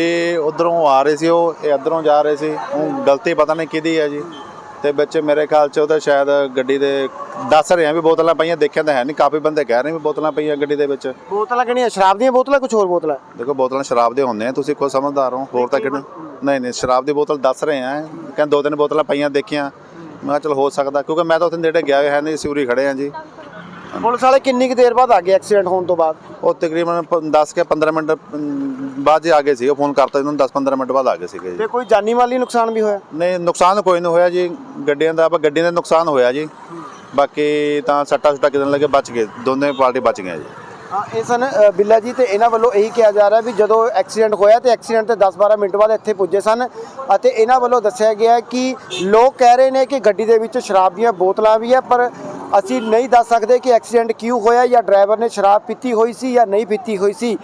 ਇਹ ਉਧਰੋਂ ਆ ਰਹੇ ਸੀ ਉਹ ਇਹ ਇਧਰੋਂ ਜਾ ਰਹੇ ਸੀ। ਉਹ ਗਲਤੀ ਪਤਾ ਨਹੀਂ ਕਿਹਦੀ ਹੈ ਜੀ। ਤੇ ਵਿੱਚ ਮੇਰੇ ਖਿਆਲ ਚ ਉਹਦਾ ਸ਼ਾਇਦ ਗੱਡੀ ਦੇ ਦੱਸ ਰਹੇ ਆ ਵੀ ਬੋਤਲਾਂ ਪਈਆਂ ਦੇਖਿਆ ਤਾਂ ਹੈ ਨਹੀਂ। ਕਾਫੀ ਬੰਦੇ ਕਹਿ ਰਹੇ ਵੀ ਬੋਤਲਾਂ ਪਈਆਂ ਗੱਡੀ ਦੇ ਵਿੱਚ। ਬੋਤਲਾਂ ਕਿਹੜੀਆਂ? ਸ਼ਰਾਬ ਦੀਆਂ ਬੋਤਲਾਂ ਕੁਝ ਹੋਰ ਬੋਤਲਾਂ? ਦੇਖੋ ਬੋਤਲਾਂ ਸ਼ਰਾਬ ਦੇ ਹੁੰਦੇ ਆ ਤੁਸੀਂ ਕੋਈ ਸਮਝਦਾਰ ਹੋ। ਹੋਰ ਤਾਂ ਕਿਹੜਾ? ਨਹੀਂ ਨਹੀਂ ਸ਼ਰਾਬ ਦੀ ਬੋਤਲ ਦੱਸ ਰਹੇ ਆ। ਕਹਿੰਦੇ ਦੋ ਤਿੰਨ ਬੋਤਲਾਂ ਪਈਆਂ ਦੇਖੀਆਂ। ਮੈਂ ਕਿਹਾ ਚਲ ਹੋ ਸਕਦਾ ਕਿਉਂਕਿ ਮੈਂ ਤਾਂ ਉੱਥੇ ਨੇੜੇ ਗਿਆ ਹੈ ਨਹੀਂ ਸਿਉਰੀ ਖੜੇ ਆ ਜੀ। ਪੁਲਿਸ ਵਾਲੇ ਕਿੰਨੀ ਕੁ ਦੇਰ ਬਾਅਦ ਆ ਗਏ ਐਕਸੀਡੈਂਟ ਹੋਣ ਤੋਂ ਬਾਅਦ? ਉਹ ਤਕਰੀਬਨ 10 ਕੇ 15 ਮਿੰਟ ਅਮ, ਬਾਅਦ ਜੀ ਆ ਗਏ ਸੀ ਉਹ ਫੋਨ ਕਰਤਾ ਇਹਨਾਂ ਨੂੰ 10 15 ਮਿੰਟ ਬਾਅਦ ਆ ਗਏ ਸੀਗੇ ਜੀ। ਤੇ ਕੋਈ ਜਾਨੀ ਮਾਲੀ ਨੁਕਸਾਨ ਵੀ ਹੋਇਆ? ਨਹੀਂ ਨੁਕਸਾਨ ਕੋਈ ਨਹੀਂ ਹੋਇਆ ਜੀ। ਗੱਡੀਆਂ ਦਾ ਆਪਾਂ ਗੱਡੀ ਦਾ ਨੁਕਸਾਨ ਹੋਇਆ ਜੀ। ਬਾਕੀ ਤਾਂ ਸੱਟਾ ਸੁੱਟਾ ਕਿਦਨ ਲੱਗੇ ਬਚ ਗਏ। ਦੋਨੇ ਪਾਰਟੀ ਬਚ ਗਏ ਜੀ। ਹਾਂ ਇਹ ਸਨ ਅ, ਬਿੱਲਾ ਜੀ ਤੇ ਇਹਨਾਂ ਵੱਲੋਂ ਇਹੀ ਕਿਹਾ ਜਾ ਰਿਹਾ ਵੀ ਜਦੋਂ ਐਕਸੀਡੈਂਟ ਹੋਇਆ ਤੇ ਐਕਸੀਡੈਂਟ ਤੇ 10-12 ਮਿੰਟ ਬਾਅਦ ਇੱਥੇ ਪੁੱਜੇ ਸਨ ਅਤੇ ਇਹਨਾਂ ਵੱਲੋਂ ਦੱਸਿਆ ਗਿਆ ਹੈ ਕਿ ਲੋਕ ਕਹਿ ਰਹੇ ਨੇ ਕਿ ਗੱਡੀ ਦੇ ਵਿੱਚ ਸ਼ਰਾਬ ਦੀਆਂ ਬੋਤਲਾਂ ਵੀ ਹੈ ਪਰ ਅਸੀਂ ਨਹੀਂ ਦੱਸ ਸਕਦੇ ਕਿ ਐਕਸੀਡੈਂਟ ਕਿਉਂ ਹੋਇਆ ਜਾਂ ਡਰਾਈਵਰ ਨੇ ਸ਼ਰਾਬ ਪੀਤੀ ਹੋਈ ਸੀ ਜਾਂ ਨਹੀਂ ਪੀਤੀ ਹੋਈ ਸੀ।